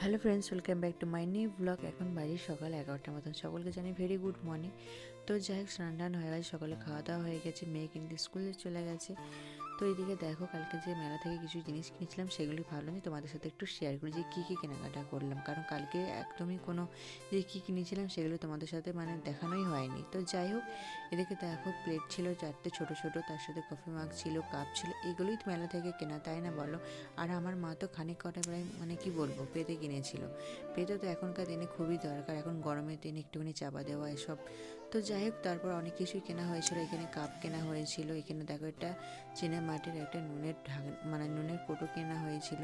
Hello friends, welcome back to my new blog. এখন বাজে সকাল এগারোটার মতন। সকলকে জানি ভেরি গুড মর্নিং তো যাই হোক স্নান টান হয়ে গেছে, সকালে খাওয়া দাওয়া হয়ে গেছে। মেয়ে কিন্তু স্কুলে চলে গেছে। তো এইদিকে দেখো, কালকে যে মেলা থেকে কিছু জিনিস কিনেছিলাম, সেগুলি ভাবলাম যে তোমাদের সাথে একটু শেয়ার করি যে কী কী কেনাকাটা করলাম। কারণ কালকে একদমই কোনো যে কী কিনেছিলাম, সেগুলো তোমাদের সাথে মানে দেখানোই হয়নি। তো যাই হোক, এদিকে দেখো প্লেট ছিল চারটে ছোট ছোট, তার সাথে কফি মাগ ছিল কাপ ছিল, এগুলোই তো মেলা থেকে কেনা, তাই না বলো? আর আমার মা তো খানিক কটা প্রায় মানে কি বলব, পেতে কিনেছিল। পেতে তো এখনকার দিনে খুবই দরকার, এখন গরমের দিনে একটুখানি চাপা দেওয়া, এসব। তো যাই হোক, তারপর অনেক কিছুই কেনা হয়েছিল, এখানে কাপ কেনা হয়েছিল, এখানে দেখো একটা চীনা মাটির একটা নুনের ঢাক মানে নুনের কোটো কেনা হয়েছিল।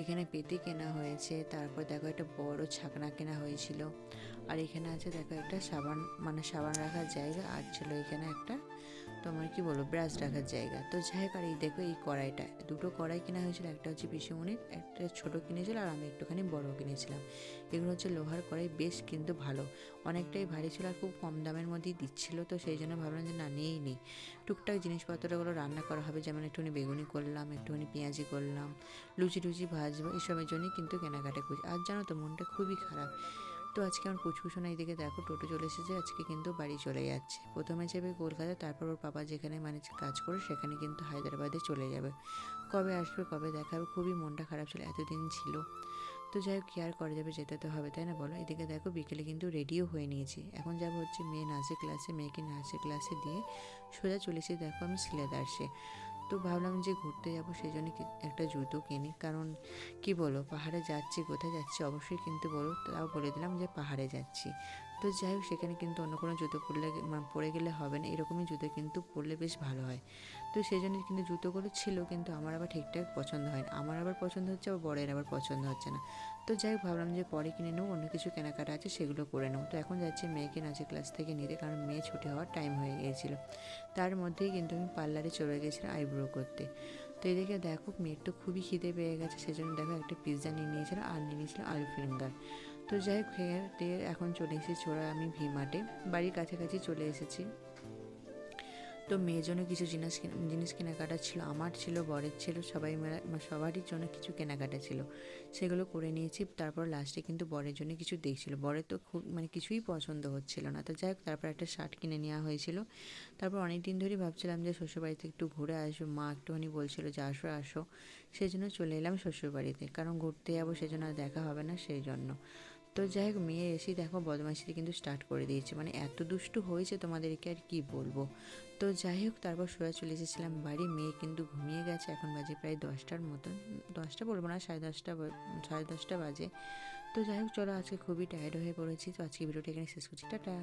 এখানে পেতে কেনা হয়েছে, তারপর দেখো একটা বড় ছাকনা কেনা হয়েছিল। আর এখানে আছে দেখো একটা সাবান মানে সাবান রাখার জায়গা, আর ছিল এখানে একটা তোমার কি বলব, ব্রাশ রাখার জায়গা। তো যাই এই দেখো এই কড়াইটা, দুটো কড়াই কেনা হয়েছিল, একটা হচ্ছে পিসুমনির একটা ছোট কিনেছিল, আর আমি একটুখানি বড় কিনেছিলাম। এগুলো হচ্ছে লোহার কড়াই, বেশ কিন্তু ভালো। অনেকটাই ভারী ছিল আর খুব কম দামের মধ্যেই দিচ্ছিল, তো সেই জন্য ভাবলাম যে না, নিয়েই নেই। টুকটাক জিনিসপত্রগুলো রান্না করা হবে, যেমন একটুখানি বেগুনি করলাম, একটুখানি পেঁয়াজি করলাম লুচি টুচি ভাজবো এসবের জন্যই কিন্তু কেনাকাটা করছি। আর জানো তো মনটা খুবই খারাপ। তো আজকে আমার পুচকুসোনা এইদিকে দেখো, টোটো চলে এসেছে, আজকে কিন্তু বাড়ি চলে যাচ্ছে। প্রথমে যাবে কলকাতা, তারপর ওর বাবা যেখানে মানে কাজ করে সেখানে কিন্তু হায়দ্রাবাদে চলে যাবে। কবে আসবে, কবে দেখাবে, খুবই মনটা খারাপ ছিল, এতদিন ছিল। তো যাই হোক, কি আর করা যাবে, যেতে তো হবে, তাই না বলো? এদিকে দেখো, বিকেলে কিন্তু রেডিও হয়ে নিয়েছি। এখন যাব হচ্ছে মেয়ে নাচের ক্লাসে মেয়েকে নাচের ক্লাসে দিয়ে সোজা চলেছি দেখো আমি সিলেদার্সে তো ভাবলাম যে ঘুরতে যাব, সেই জন্য একটা জুতো কিনি। কারণ কি বলো পাহাড়ে যাচ্ছি, কোথায় যাচ্ছি অবশ্যই কিনতে বলো তাও বলে দিলাম যে পাহাড়ে যাচ্ছি। তো যাই হোক, সেখানে কিন্তু অন্য কোনো জুতো পরলে পরে গেলে হবে না। এরকমই জুতো কিন্তু পরলে বেশ ভালো হয়। তো সেই জন্য কিন্তু জুতোগুলো ছিল, কিন্তু আমার আবার ঠিকঠাক পছন্দ হয় না। আমার আবার পছন্দ হচ্ছে, আবার বরের আবার পছন্দ হচ্ছে না। তো যাই হোক, ভাবলাম যে পরে কিনে নেব, অন্য কিছু কেনাকাটা আছে, সেগুলো করে নেব। তো এখন যাচ্ছি মেয়েকে নাচের ক্লাস থেকে নিতে, কারণ মেয়ে ছুটি হওয়ার টাইম হয়ে গিয়েছিল। তার মধ্যেই কিন্তু আমি পার্লারে চলে গেছিলাম আইব্রো করতে। তো এদিকে দেখো, মেয়ের তো খুবই খিদে পেয়ে গেছে, সেজন্য দেখো একটা পিৎজা নিয়ে নিয়েছিল, আর নিয়ে নিয়েছিলাম আলু ফিঙ্গার তো যাই হোক দিয়ে এখন চলে এসেছি ছোড়া আমি ভি মার্টে। বাড়ির কাছাকাছি চলে এসেছি। তো মেয়ের জন্য কিছু জিনিস জিনিস কেনাকাটা ছিল, আমার ছিল, বরের ছিল, সবাই সবারই জন্য কিছু কেনাকাটা ছিল। সেগুলো করে নিয়েছি, তারপর লাস্টে কিন্তু বরের জন্য কিছু দেখছিল। বরের তো খুব মানে কিছুই পছন্দ হচ্ছিল না। তো যাই হোক, তারপর একটা শার্ট কিনে নেওয়া হয়েছিল। তারপর অনেক দিন ধরেই ভাবছিলাম যে শ্বশুরবাড়িতে একটু ঘুরে আসব। মা একটুখানি বলছিল যে আসো আসো। সেই জন্য চলে এলাম শ্বশুরবাড়িতে। কারণ ঘুরতে যাব, সেজন্য আর দেখা হবে না, সেই জন্য। তো যাই হোক, মেয়ে এসেই দেখো বদমাইশিতে কিন্তু স্টার্ট করে দিয়েছে। মানে এত দুষ্টু হয়েছে তোমাদেরকে আর কি বলব? তো যাই হোক, তারপর সোজা চলে এসেছিলাম বাড়ি। মেয়ে কিন্তু ঘুমিয়ে গেছে, এখন বাজে প্রায় দশটার মতন। দশটা বলব না, সাড়ে দশটা সাড়ে দশটা বাজে। তো যাই হোক, চলো আজকে খুবই টায়ার্ড হয়ে পড়েছি। তো আজকে ভিডিওটা এখানে শেষ করছি। টাটা।